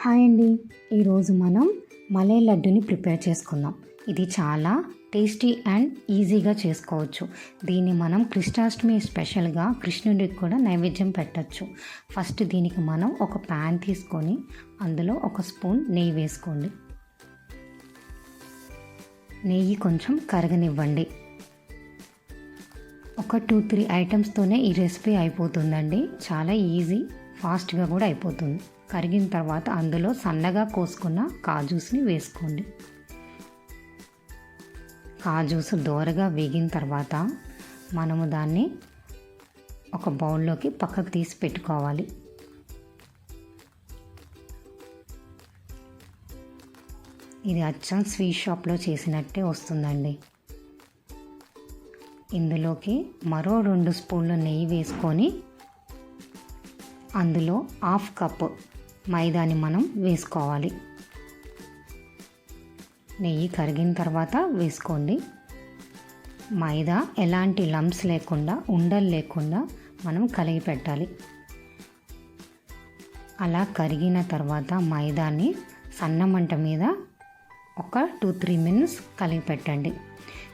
Hi అండి. ఈరోజు మనం మలై లడ్డుని ప్రిపేర్ చేసుకుందాం. ఇది చాలా టేస్టీ అండ్ ఈజీగా చేసుకోవచ్చు. దీన్ని మనం కృష్ణాష్టమి స్పెషల్గా కృష్ణుడికి కూడా నైవేద్యం పెట్టచ్చు. ఫస్ట్ దీనికి మనం ఒక ప్యాన్ తీసుకొని అందులో ఒక స్పూన్ నెయ్యి వేసుకోండి. నెయ్యి కొంచెం కరగనివ్వండి. ఒక టూ త్రీ ఐటమ్స్తోనే ఈ రెసిపీ అయిపోతుందండి. చాలా ఈజీ ఫాస్ట్గా కూడా అయిపోతుంది. కరిగిన తర్వాత అందులో సన్నగా కోసుకున్న కాజూస్ని వేసుకోండి. కాజూస్ దోరగా వేగిన తర్వాత మనము దాన్ని ఒక బౌల్లోకి పక్కకు తీసి పెట్టుకోవాలి. ఇది అచ్చం స్వీట్ షాప్లో చేసినట్టే వస్తుందండి. ఇందులోకి మరో రెండు స్పూన్లు నెయ్యి వేసుకొని అందులో హాఫ్ కప్ మైదాని మనం వేసుకోవాలి. నెయ్యి కరిగిన తర్వాత వేసుకోండి. మైదా ఎలాంటి లంప్స్ లేకుండా ఉండలు లేకుండా మనం కలిగి పెట్టాలి. అలా కరిగిన తర్వాత మైదాని సన్న మంట మీద ఒక టూ త్రీ మినిట్స్ కలిగి పెట్టండి.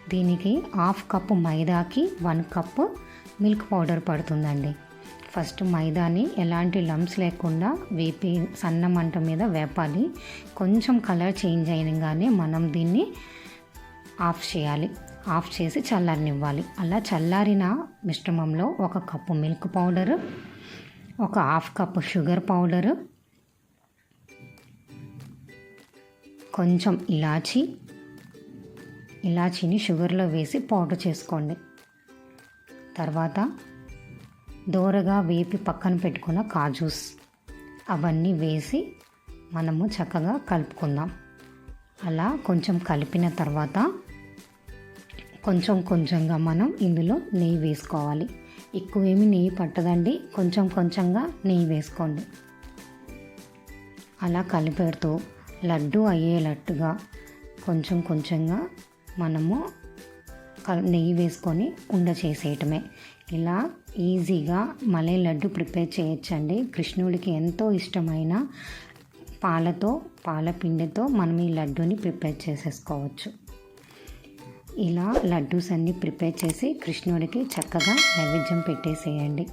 దీనికి హాఫ్ కప్పు మైదాకి వన్ కప్పు మిల్క్ పౌడర్ పడుతుందండి. ఫస్ట్ మైదాని ఎలాంటి లంప్స్ లేకుండా వేపి సన్న మంట మీద వేపాలి. కొంచెం కలర్ చేంజ్ అయినగానే మనం దీన్ని ఆఫ్ చేయాలి. ఆఫ్ చేసి చల్లారనివ్వాలి. అలా చల్లారిన మిశ్రమంలో ఒక కప్పు మిల్క్ పౌడర్ ఒక హాఫ్ కప్పు షుగర్ పౌడరు కొంచెం ఇలాచి ఇలాచీని షుగర్లో వేసి పౌడర్ చేసుకోండి. తర్వాత దోరగా వేపి పక్కన పెట్టుకున్న కాజూస్. అవన్నీ వేసి మనము చక్కగా కలుపుకుందాం. అలా కొంచెం కలిపిన తర్వాత కొంచెం కొంచెంగా మనం ఇందులో నెయ్యి వేసుకోవాలి. ఎక్కువేమి నెయ్యి పట్టదండి. కొంచెం కొంచెంగా నెయ్యి వేసుకోండి. అలా కలిపెడుతూ లడ్డు అయ్యేటట్టుగా కొంచెం కొంచెంగా మనము నెయ్యి వేసుకొని ఉండ చేసేయటమే. ఇలా ఈజీగా మలై లడ్డు ప్రిపేర్ చేయొచ్చండి. కృష్ణుడికి ఎంతో ఇష్టమైన పాలతో పాలపిండితో మనం ఈ లడ్డూని ప్రిపేర్ చేసేసుకోవచ్చు. ఇలా లడ్డూస్ అన్నీ ప్రిపేర్ చేసి కృష్ణుడికి చక్కగా నైవేద్యం పెట్టేసేయండి.